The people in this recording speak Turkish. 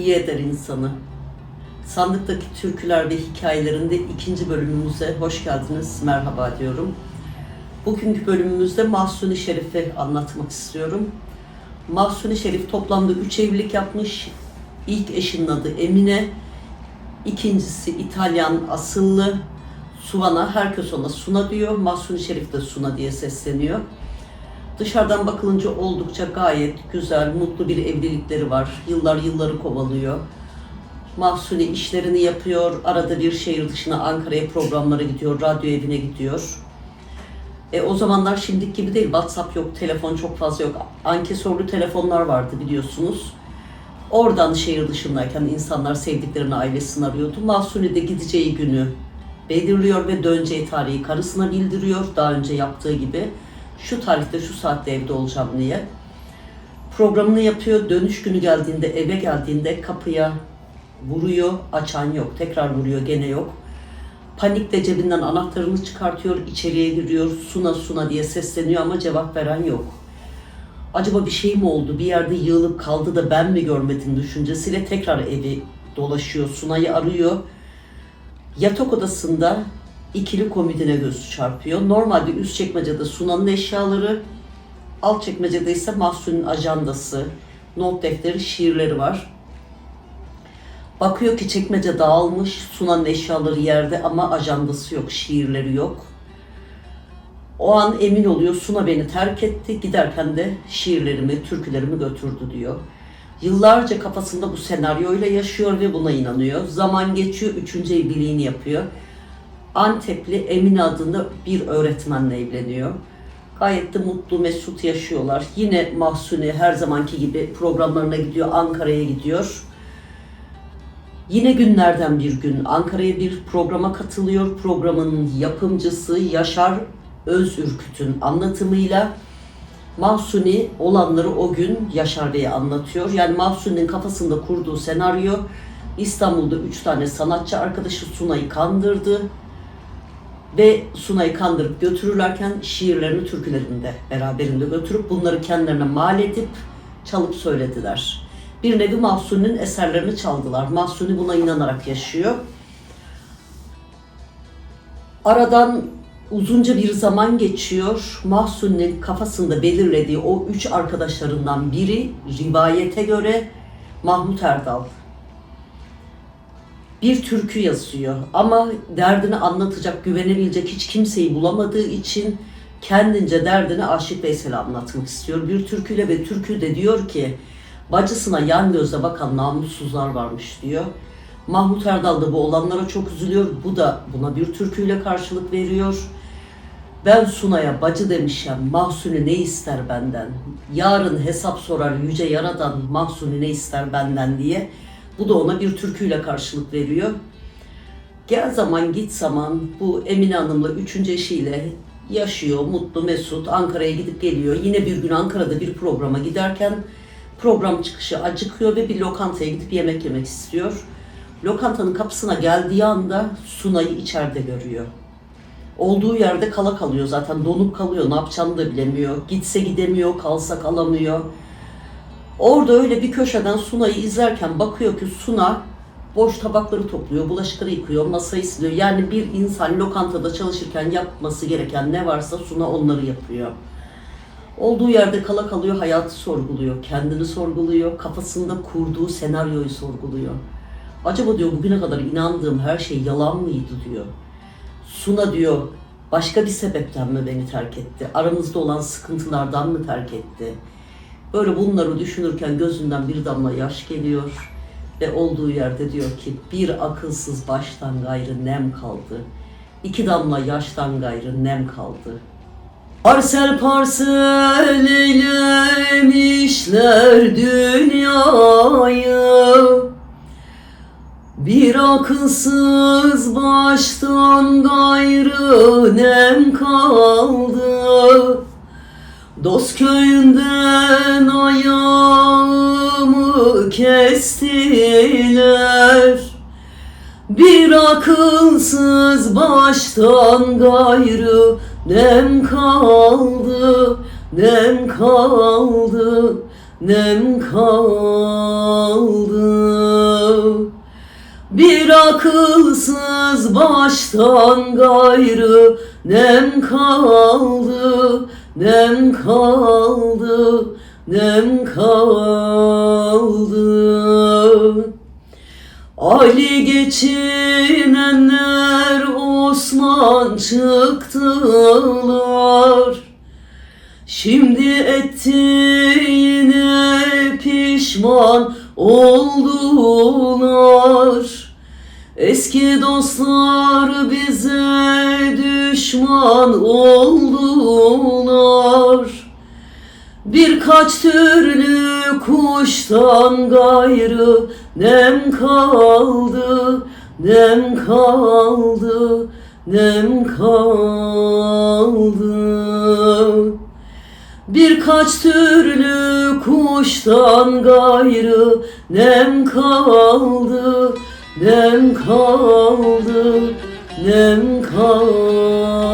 iyi eder insanı. Sandıktaki türküler ve hikayelerinde ikinci bölümümüze hoş geldiniz, merhaba diyorum. Bugünkü bölümümüzde Mahsuni Şerif'i anlatmak istiyorum. Mahsuni Şerif toplamda üç evlilik yapmış. İlk eşinin adı Emine, ikincisi İtalyan asıllı Suvana, herkes ona Suna diyor. Mahsuni Şerif de Suna diye sesleniyor. Dışarıdan bakılınca oldukça gayet güzel, mutlu bir evlilikleri var. Yıllar yılları kovalıyor. Mahsuni işlerini yapıyor. Arada bir şehir dışına Ankara'ya programlara gidiyor. Radyo evine gidiyor. E, o zamanlar şimdiki gibi değil. WhatsApp yok, telefon çok fazla yok. Ankesörlü telefonlar vardı biliyorsunuz. Oradan şehir dışındayken insanlar sevdiklerini, ailesini arıyordu. Mahsuni de gideceği günü belirliyor ve döneceği tarihi karısına bildiriyor. Daha önce yaptığı gibi. Şu tarihte, şu saatte evde olacağım diye. Programını yapıyor. Dönüş günü geldiğinde, eve geldiğinde kapıya vuruyor. Açan yok. Tekrar vuruyor. Gene yok. Panikle cebinden anahtarını çıkartıyor. içeriye giriyor. Suna suna diye sesleniyor ama cevap veren yok. Acaba bir şey mi oldu? Bir yerde yığılıp kaldı da ben mi görmedim düşüncesiyle tekrar evi dolaşıyor. Suna'yı arıyor. Yatak odasında ikili komodine göz çarpıyor. Normalde üst çekmecede Suna'nın eşyaları, alt çekmecede ise Mahsun'un ajandası, not defteri, şiirleri var. Bakıyor ki çekmece dağılmış, Suna'nın eşyaları yerde ama ajandası yok, şiirleri yok. O an emin oluyor Suna beni terk etti, giderken de şiirlerimi, türkülerimi götürdü diyor. Yıllarca kafasında bu senaryoyla yaşıyor ve buna inanıyor. Zaman geçiyor, üçüncü evliliğini yapıyor. Antepli Emine adında bir öğretmenle evleniyor. Gayet de mutlu, mesut yaşıyorlar. Yine Mahsuni her zamanki gibi programlarına gidiyor, Ankara'ya gidiyor. Yine günlerden bir gün Ankara'ya bir programa katılıyor. Programın yapımcısı Yaşar Özürküt'ün anlatımıyla Mahsuni olanları o gün Yaşar Bey'e anlatıyor. Yani Mahsuni'nin kafasında kurduğu senaryo İstanbul'da üç tane sanatçı arkadaşı Sunay'ı kandırdı. Ve Sunay'ı kandırıp götürürlerken şiirlerini, türkülerini de beraberinde götürüp bunları kendilerine mal edip çalıp söylediler. Bir nevi Mahsuni'nin eserlerini çaldılar. Mahsuni buna inanarak yaşıyor. Aradan uzunca bir zaman geçiyor. Mahsuni'nin kafasında belirlediği o üç arkadaşlarından biri rivayete göre Mahmut Erdal. Bir türkü yazıyor ama derdini anlatacak, güvenebilecek hiç kimseyi bulamadığı için kendince derdini Aşık Veysel'e anlatmak istiyor. Bir türküyle ve türkü de diyor ki bacısına yan gözle bakan namussuzlar varmış diyor. Mahmut Erdal da bu olanlara çok üzülüyor. Bu da buna bir türküyle karşılık veriyor. Ben Sunay'a bacı demişim, Mahsuni ne ister benden? Yarın hesap sorar yüce yaradan, Mahsuni ne ister benden diye. Bu da ona bir türküyle karşılık veriyor. Gel zaman git zaman bu Emine Hanım'la üçüncü eşiyle yaşıyor, mutlu, mesut. Ankara'ya gidip geliyor. Yine bir gün Ankara'da bir programa giderken program çıkışı acıkıyor ve bir lokantaya gidip yemek yemek istiyor. Lokantanın kapısına geldiği anda Sunay'ı içeride görüyor. Olduğu yerde kala kalıyor zaten donup kalıyor ne yapacağını da bilemiyor. Gitse gidemiyor, kalsa kalamıyor. Orada öyle bir köşeden Suna'yı izlerken bakıyor ki Suna boş tabakları topluyor, bulaşıkları yıkıyor, masayı siliyor. Yani bir insan lokantada çalışırken yapması gereken ne varsa Suna onları yapıyor. Olduğu yerde kala kalıyor, hayatı sorguluyor, kendini sorguluyor, kafasında kurduğu senaryoyu sorguluyor. Acaba diyor bugüne kadar inandığım her şey yalan mıydı diyor. Suna diyor başka bir sebepten mi beni terk etti? Aramızda olan sıkıntılardan mı terk etti? Böyle bunları düşünürken gözünden bir damla yaş geliyor ve olduğu yerde diyor ki bir akılsız baştan gayrı nem kaldı. İki damla yaştan gayrı nem kaldı. Parsel parsel eylemişler dünyayı bir akılsız baştan gayrı nem kaldı Dost köyünden ayağımı kestiler. Bir akılsız baştan gayrı nem kaldı Nem kaldı, nem kaldı. Bir akılsız baştan gayrı nem kaldı, nem kaldı, nem kaldı. Ali geçinenler Osman çıktılar. Şimdi ettiğine pişman oldular. Eski dostlar bize düşman oldular. Birkaç türlü kuştan gayrı nem kaldı, nem kaldı, nem kaldı. Birkaç türlü kuştan gayrı nem kaldı, nem kaldı, nem kaldı.